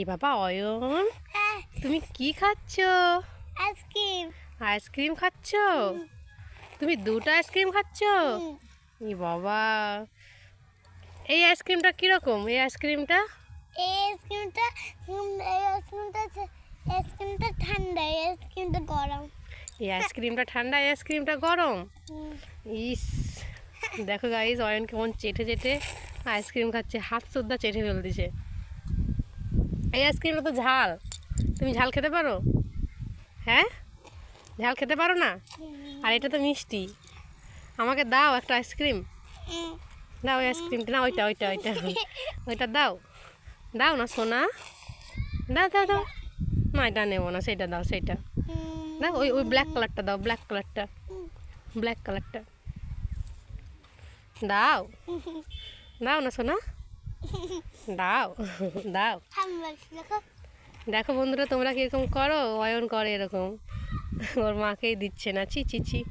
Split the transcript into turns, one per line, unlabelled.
এ বাবা অয়ন।
হ্যাঁ।
তুমি কি খাচ্ছ?
আইসক্রিম।
আইসক্রিম খাচ্ছ? তুমি দুটো আইসক্রিম খাচ্ছ? ই বাবা। এই আইসক্রিমটা কীরকম? এই আইসক্রিমটা?
এই আইসক্রিমটা এই আইসক্রিমটা আইসক্রিমটা ঠান্ডা এই আইসক্রিমটা গরম।
এই আইসক্রিমটা ঠান্ডা এই আইসক্রিমটা গরম? ইস দেখো গাইজ অয়ন কেমন চেটে চেটে আইসক্রিম খাচ্ছে হাত সুদ্ধা চেটে ফেল দিছে এই আইসক্রিমটা তো ঝাল। তুমি ঝাল খেতে পারো? হ্যাঁ? ঝাল খেতে পারো না? আর এটা তো মিষ্টি। আমাকে দাও একটা আইসক্রিম। দাও ওই আইসক্রিমটা। না ওইটা ওইটা ওইটা। ওইটা দাও। দাও না সোনা। দাও দাও দাও। না এটা নেব না। সেটা দাও
উম,
দাও ওই ওই ব্ল্যাক কালারটা দাও ব্ল্যাক কালারটা ব্ল্যাক কালারটা দাও। দাও না সোনা। দাও দাও।
দেখো
বন্ধুরা, তোমরা কীরকম করো? অয়ন করে এরকম। ওর মাকেই দিচ্ছে না। চি চি ছি।